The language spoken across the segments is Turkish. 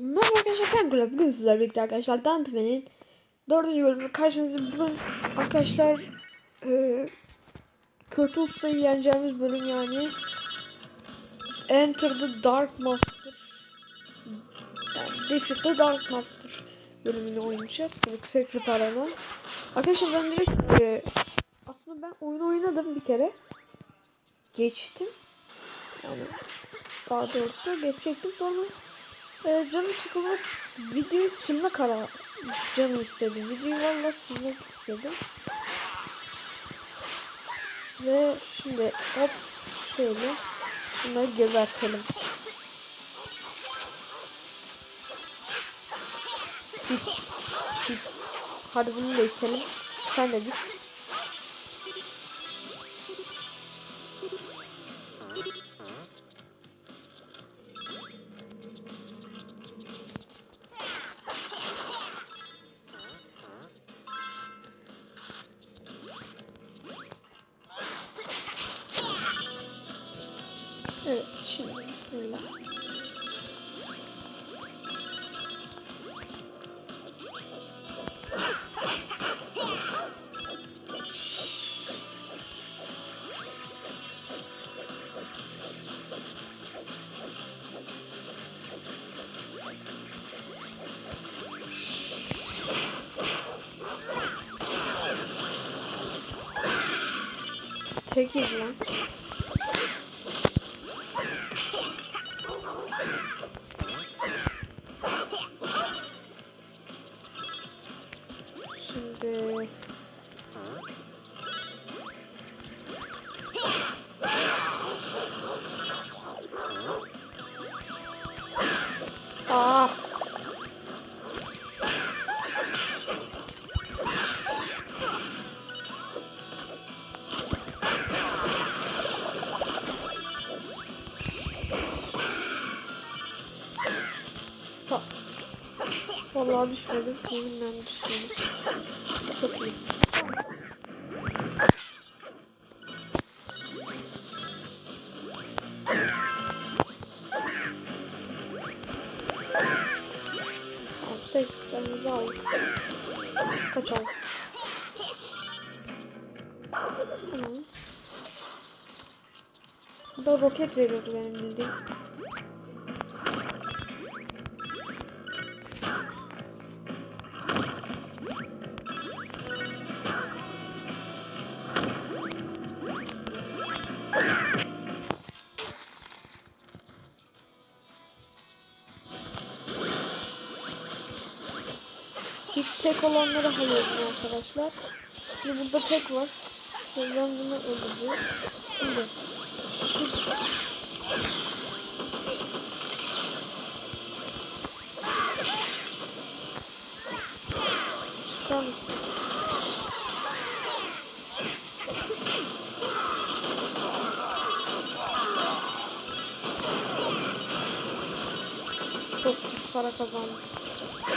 Merhaba arkadaşlar ben Kulüp. Bugün sizlerle birlikte arkadaşlar Dante'nin dördüncü bölümü karşınızda bugün arkadaşlar e, Kötü Usta'yı yeneceğimiz bölüm yani Enter the Dark Master yani Defeat the Dark Master bölümünü oynayacağız. Tabii Secret Arena. Arkadaşlar ben direkt e, aslında ben oyunu oynadım bir kere. Geçtim. Yani daha doğrusu geçecektim sonra ee, canım sıkılıp videoyu silme karar canım istedi. Videoyu valla silmek istedim. Ve şimdi hop şöyle bunları gebertelim. Hadi bunu da itelim. Sen de git. 8 lan. Vallahi düşmedim. Yeminle düşmedim. Çok iyi. Tamam, sekslerimizi aldık. Kaçalım. Tamam. Bu da roket veriyordu benim bildiğim. Tek olanları alıyorum arkadaşlar. Şimdi burada tek var. Şimdi ben bunu öldüreceğim. Şimdi. Mısın? Çok para kazandım.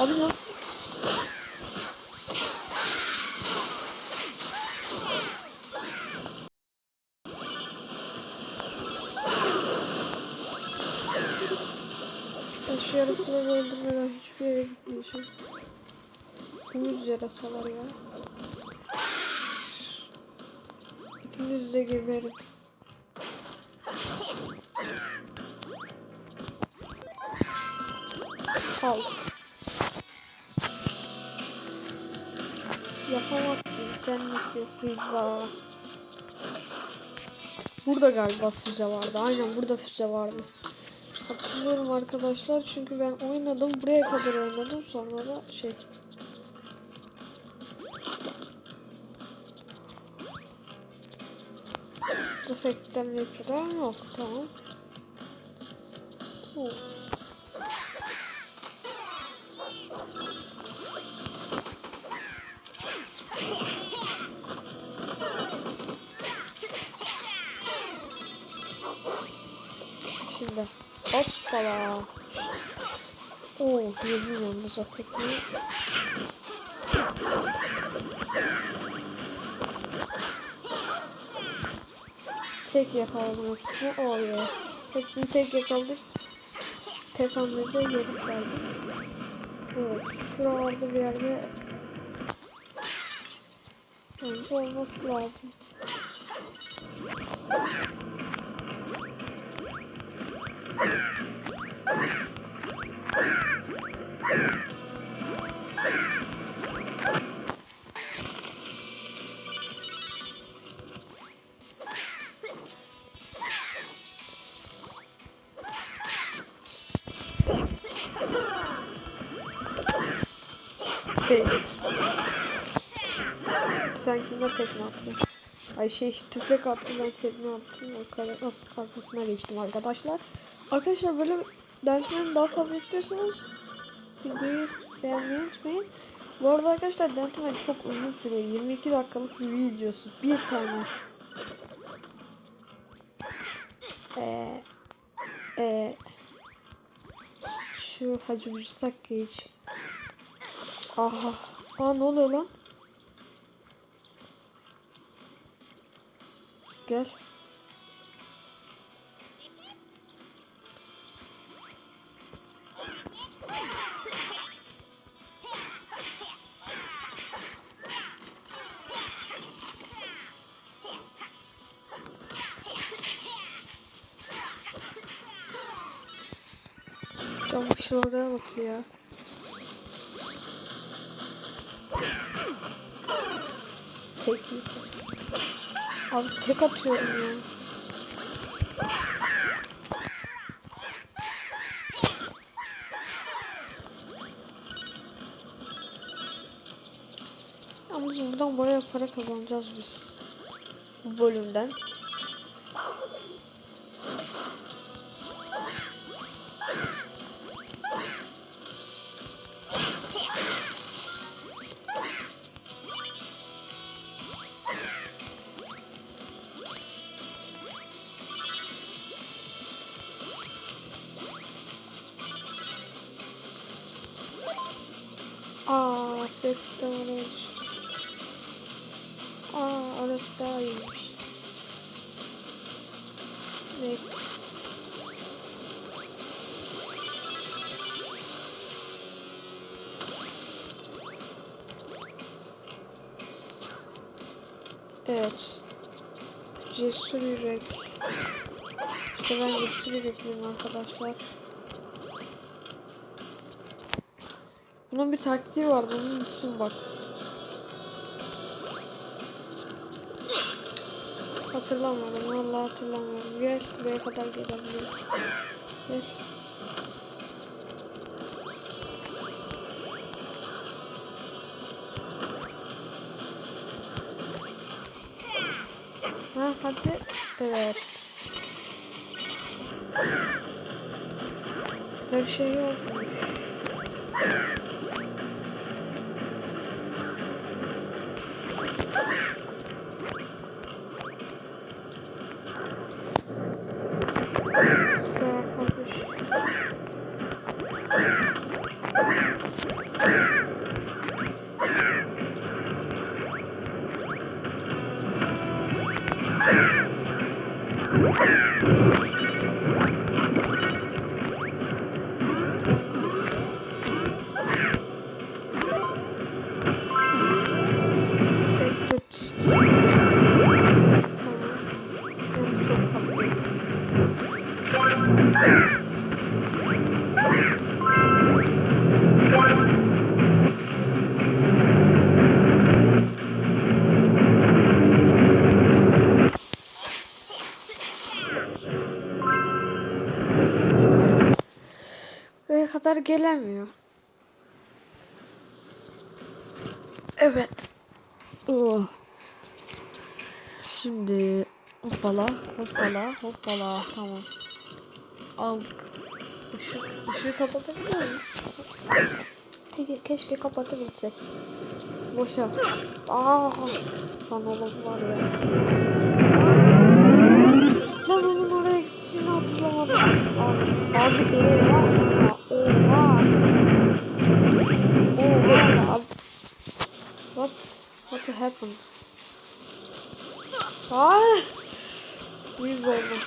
Abi nasıl? Yapamazsın. Cenneti pizza. Burada galiba füze vardı. Aynen burada füze vardı. Hatırlıyorum arkadaşlar çünkü ben oynadım. Buraya kadar oynadım. Sonra da şey. Efektten yapıda yok. Tamam. Oh. Hop Hoppala. Oo, gözüm yandı zaten. Tek yakaladım hepsini. Oh ya. Hepsini tek yakaladık. Tek hamlede yedik verdik. Evet. Şuralarda bir yerde yani olması lazım. Şey. Sen kime tekme attın? Ay şey tüfek attı ben tekme attım. O kadar nasıl kafasına geçtim arkadaşlar. Arkadaşlar böyle derslerin daha fazla istiyorsanız videoyu beğenmeyi unutmayın. Bu arada arkadaşlar Dentumen çok uzun sürüyor. 22 dakikalık bir videosu. Bir tane. Eee eee şu Hacı Musak geç. Aha. Aa ne oluyor lan? Gel. Camışın oraya bak ya. Tek mi? Abi tek atıyorum ya. Yalnız buradan bayağı para kazanacağız biz. Bu bölümden. Oraya düştü. Aa, orası. Evet. Cesur yürek. İşte ben cesur yürekliyim arkadaşlar. Bunun bir taktiği var. Bunun için bak. Hatırlamıyorum. Vallahi hatırlamıyorum. Gel buraya kadar gelebilir. Gel. Ha hadi. Evet. Her şey yokmuş. Buraya kadar gelemiyor. Evet. Oh. Şimdi hoppala hoppala hoppala tamam. Aldık. Işık, ışığı kapatabiliyor muyum? Keşke, kapatabilsek. Boşa. Aa, lan oğlum var ya. Lan onun oraya gittiğini hatırlamadım. Abi, abi oha ya. Oha. Oha ya. What? What happened? Hayır. Yüz oldu.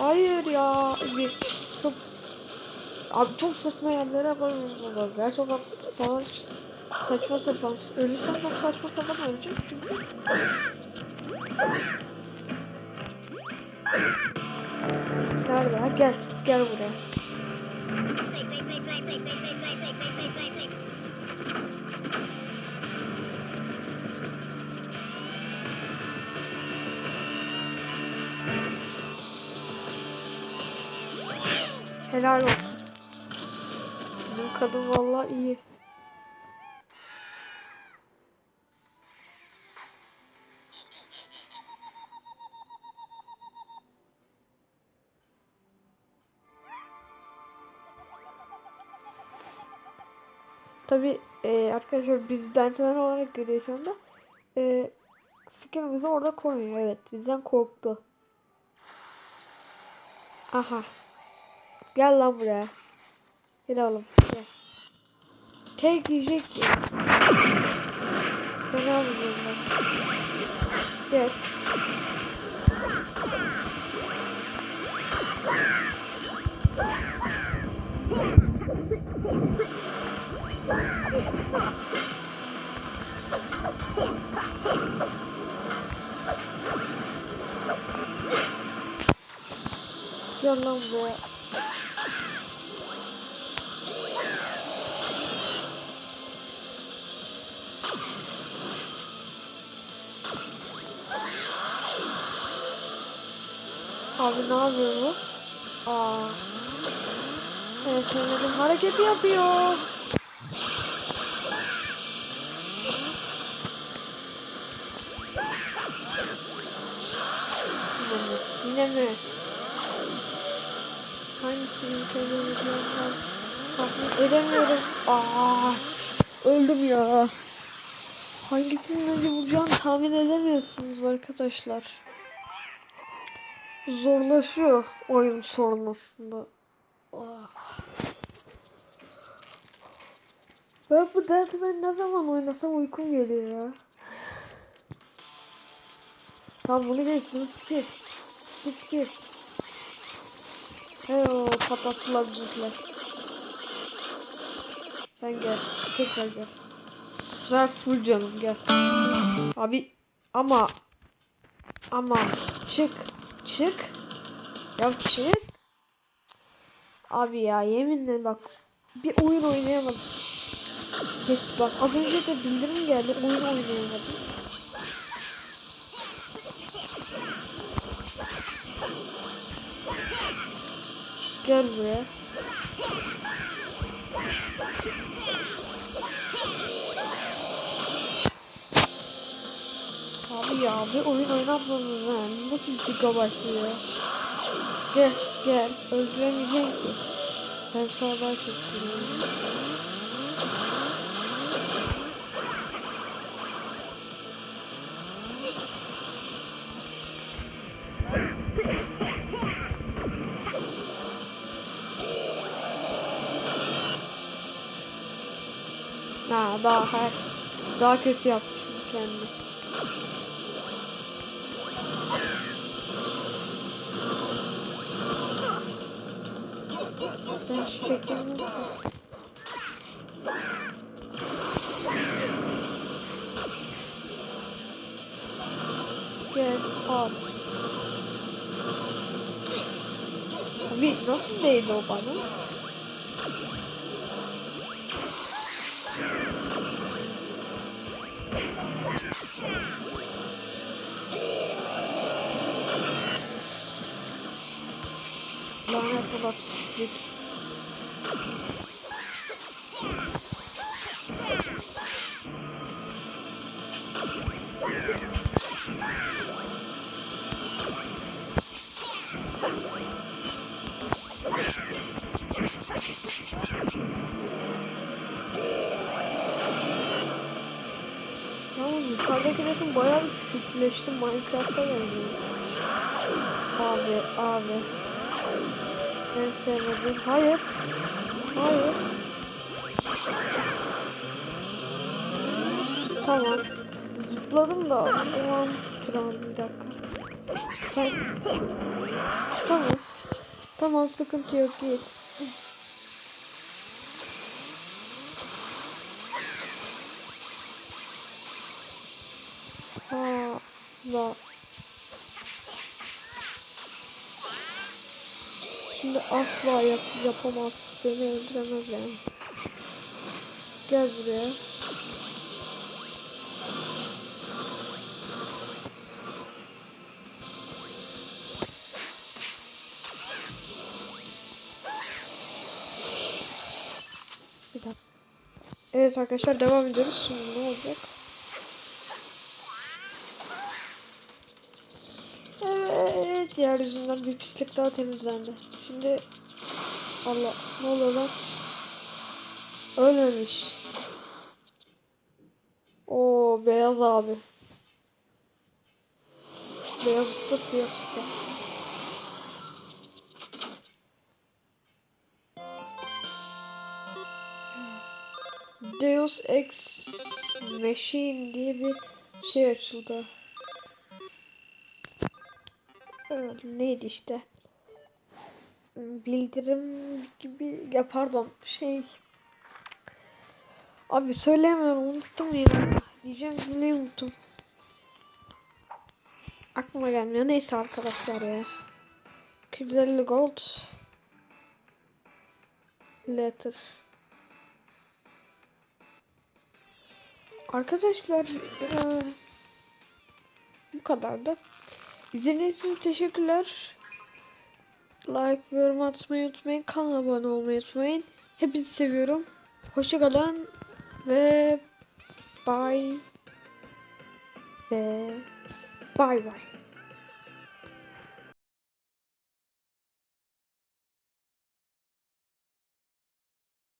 Hayır ya. Bir, çok Abi çok saçma yerlere koymuyorlar. Ya çok sana saçma sapan. Ölürsem çok saçma sapan öleceğim çünkü. Nerede? Gel. Gel buraya. Helal olsun. Bizim kadın vallahi iyi. Tabi e, arkadaşlar biz Dentelen olarak görüyor şu anda. E, skinimizi orada koyuyor. Evet bizden korktu. Aha. Gel lan buraya. Gel oğlum. Gel. Tek yiyecek ki. Ben almıyorum ben. Gel. Gel lan buraya. Abi ne yapıyor bu? Aa. Evet sanırım hareket yapıyor. Yine mi? Ben? Edemiyorum. Aa, öldüm ya. Hangisinin önce vuracağını tahmin edemiyorsunuz arkadaşlar. Zorlaşıyor oyun sorun aslında. Ah. Ben bu Deadman ne zaman oynasam uykum geliyor ya. Tamam bunu geç, bunu skip. Skip skip. Heyo patlattılar bizimkiler. Sen gel, tekrar gel. Sefer full canım gel. Abi ama ama çık çık. Ya çık. Abi ya yeminle bak bir oyun oynayamadım. Geç bak az önce de bildirim geldi oyun oynayamadım. Gel buraya. Abi ya bir oyun oynatmadın ben. Nasıl bir bu ya? Gel gel öldüremeyeceksin ki. Ben sana daha daha her daha kötü yaptı şimdi kendi. Ben şu çekimini Gel al. Abi nasıl değdi o bana? kadar süslük. Yalnız yukarıdaki resim bayağı küçükleşti Minecraft'a geldi. Abi abi. En sevmediğim. Hayır. Hayır. Tamam. Zıpladım da o an duramadım bir dakika. Sen... Tamam. Tamam sıkıntı yok git. Ha, la. Şimdi asla yap yapamaz. Beni öldüremez yani. Gel buraya. Bir dakika. Evet arkadaşlar devam ediyoruz. Şimdi ne olacak? Evet, yeryüzünden bir pislik daha temizlendi. Şimdi Allah ne oluyor lan? Ölmemiş. O beyaz abi. Beyaz usta siyah usta. Deus Ex Machine diye bir şey açıldı. Neydi işte? Bildirim gibi ya pardon şey Abi söyleyemiyorum unuttum ya. Diyeceğim cümleyi unuttum. Aklıma gelmiyor. Neyse arkadaşlar ya. 250 gold. Letter. Arkadaşlar eee, bu kadardı. İzlediğiniz için teşekkürler. Like ve yorum atmayı unutmayın. Kanala abone olmayı unutmayın. Hepinizi seviyorum. Hoşçakalın ve bye ve bye bye.